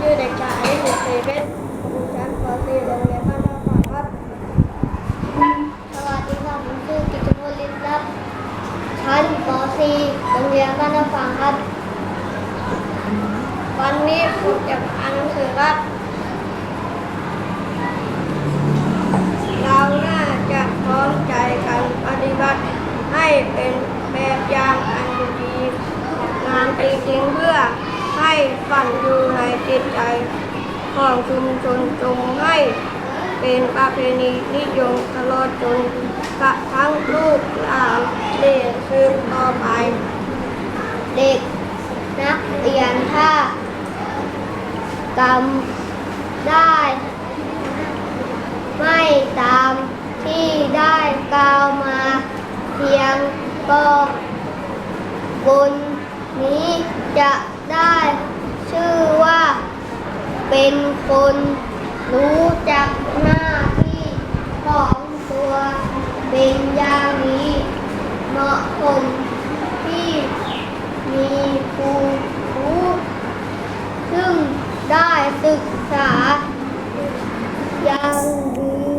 ชื่อเด็กชายอนิเศษเพชรอยู่ชั้นป .4 โรงเรียนบ้านท่าขวางครับ สวัสดีครับผมชื่อกิตติพลลิมครับชั้นป .4 โรงเรียนบ้านนาฝังครับ วันนี้ผมจะอ่านหนังสือครับ เราน่าจะพร้อมใจกันปฏิบัติให้เป็นแบบอย่างอันดีงานจริงๆเพื่อให้ฝันอยู่ จิตใจของชุมชนจงให้เป็นประเพณีนิยมตลอดจนกระทั่งลูกหลานเรียนสืบต่อไป เด็กนักเรียนถ้ากำได้ ไม่ตามที่ได้กล่าวมา เพียงก็บนนี้จะได้ เป็นคนรู้จักหน้าที่ของตัวเป็นอย่างนี้ เหมาะคนที่มีภูรูซึ่งได้ศึกษาอย่างดี